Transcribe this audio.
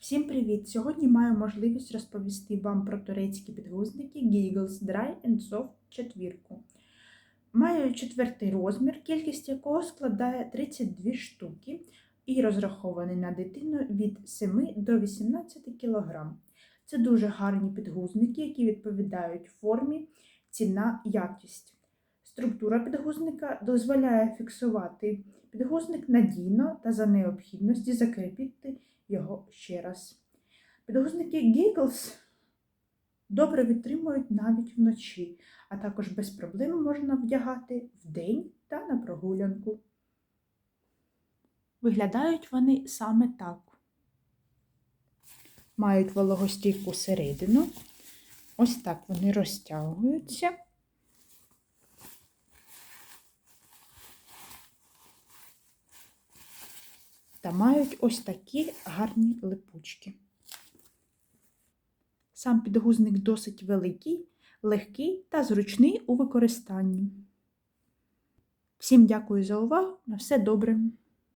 Всім привіт! Сьогодні маю можливість розповісти вам про турецькі підгузники Giggles Dry and Soft четвірку. Маю четвертий розмір, кількість якого складає 32 штуки і розрахований на дитину від 7 до 18 кг. Це дуже гарні підгузники, які відповідають формі, ціна, якість. Структура підгузника дозволяє фіксувати підгузник надійно та за необхідності закріпити його ще раз. Підгузники Giggles добре витримують навіть вночі, а також без проблем можна вдягати вдень та на прогулянку. Виглядають вони саме так. Мають вологостійку середину. Ось так вони розтягуються. Та мають ось такі гарні липучки. Сам підгузник досить великий, легкий та зручний у використанні. Всім дякую за увагу. На все добре!